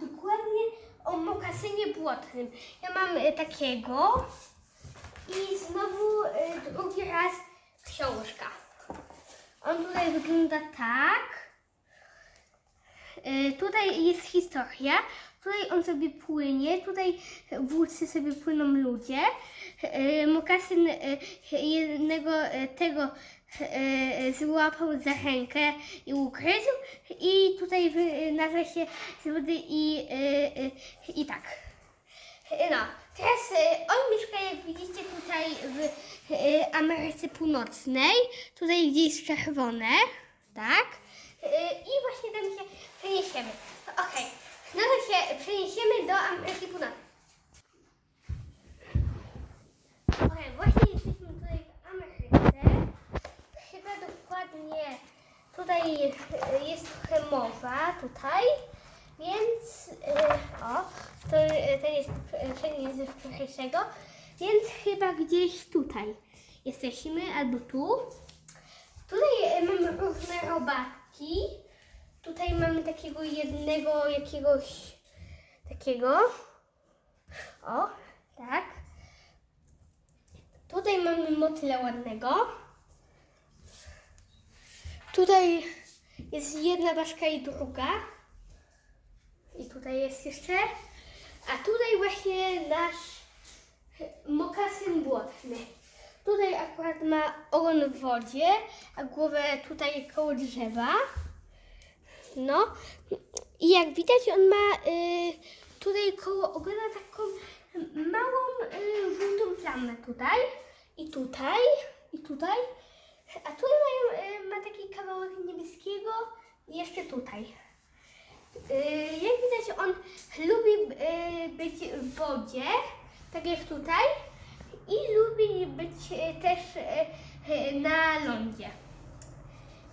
dokładnie o mokasynie błotnym. Ja mam e, takiego i znowu e, drugi raz książka. On tutaj wygląda tak. E, Tutaj jest historia. Tutaj on sobie płynie. Tutaj w łódce sobie płyną ludzie. E, Mokasyn e, jednego tego złapał za rękę i ugryzł. I tutaj wynarza się z wody i, i tak. No, teraz on mieszka, jak widzicie, tutaj w Ameryce Północnej. Tutaj gdzie jest czerwone, tak? E, I właśnie tam się przeniesiemy. Okej, no to się przeniesiemy do Ameryki Północnej. Okej, właśnie jesteśmy tutaj w Ameryce. Chyba dokładnie tutaj e, jest trochę morza, tutaj. Więc, e, o, to, to jest przeniesienie ze wczorajszego. Więc chyba gdzieś tutaj jesteśmy, albo tu. Tutaj mamy różne Tutaj mamy takiego jednego jakiegoś takiego. O, tak. Tutaj mamy motyla ładnego. Tutaj jest jedna ważka i druga. I tutaj jest jeszcze. A tutaj właśnie nasz mokasyn błotny. Tutaj akurat ma ogon w wodzie, a głowę tutaj koło drzewa. No i jak widać on ma y, tutaj koło ogona taką małą y, żółtą plamę tutaj i tutaj i tutaj. A tutaj mają, y, ma taki kawałek niebieskiego i jeszcze tutaj. Y, Jak widać, on lubi y, być w wodzie, tak jak tutaj, i lubi być y, też y, y, na lądzie.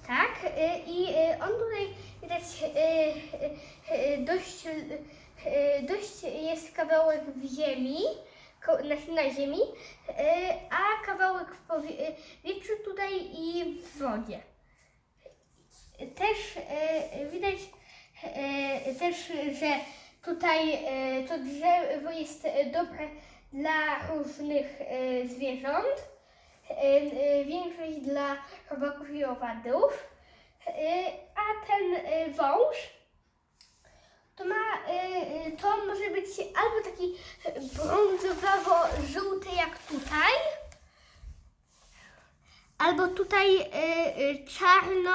Tak, y, i on tutaj widać dość, dość jest kawałek w ziemi, znaczy na ziemi, a kawałek w powietrzu tutaj i w wodzie też e, widać e, też, że tutaj e, to drzewo jest e, dobre dla różnych e, zwierząt. E, e, większość dla robaków i owadów. E, a ten wąż to ma, to może być albo taki brązowawo-żółty jak tutaj, albo tutaj e, e, czarno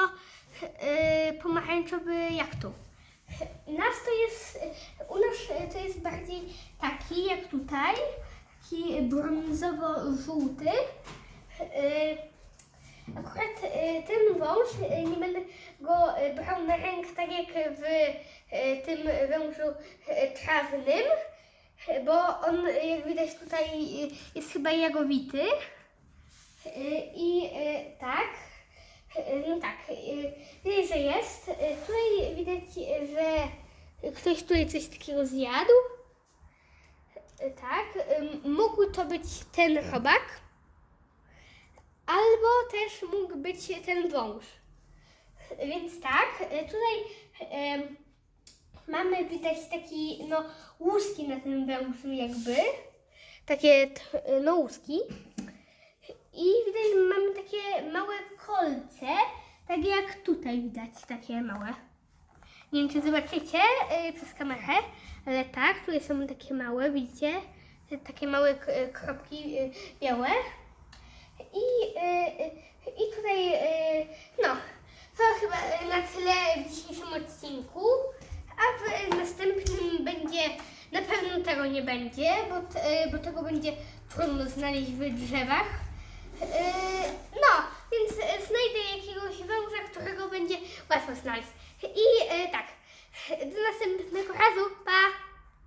e, pomarańczowy jak tu. Nas to jest, u nas to jest bardziej taki jak tutaj, taki brązowo-żółty. E, Akurat e, ten wąż, e, nie będę go brał na rękę tak jak w tym wężu trawnym, bo on, jak widać tutaj, jest chyba jagowity. I tak, no tak, widać, że jest. Tutaj widać, że ktoś tutaj coś takiego zjadł. Tak, mógł to być ten robak, albo też mógł być ten wąż. Więc tak, e, tutaj e, mamy widać taki, no, łuski na tym wężu jakby. Takie, t- no, łuski. I widać, mamy takie małe kolce, tak jak tutaj widać, takie małe. Nie wiem, czy zobaczycie y, przez kamerę, ale tak, tutaj są takie małe, widzicie? Takie małe kropki białe. I, y, y, i tutaj, y, no, to chyba na tyle w dzisiejszym odcinku, a w następnym będzie, na pewno tego nie będzie, bo, bo tego będzie trudno znaleźć w drzewach. No, więc znajdę jakiegoś węża, którego będzie łatwo znaleźć. I tak, do następnego razu, pa!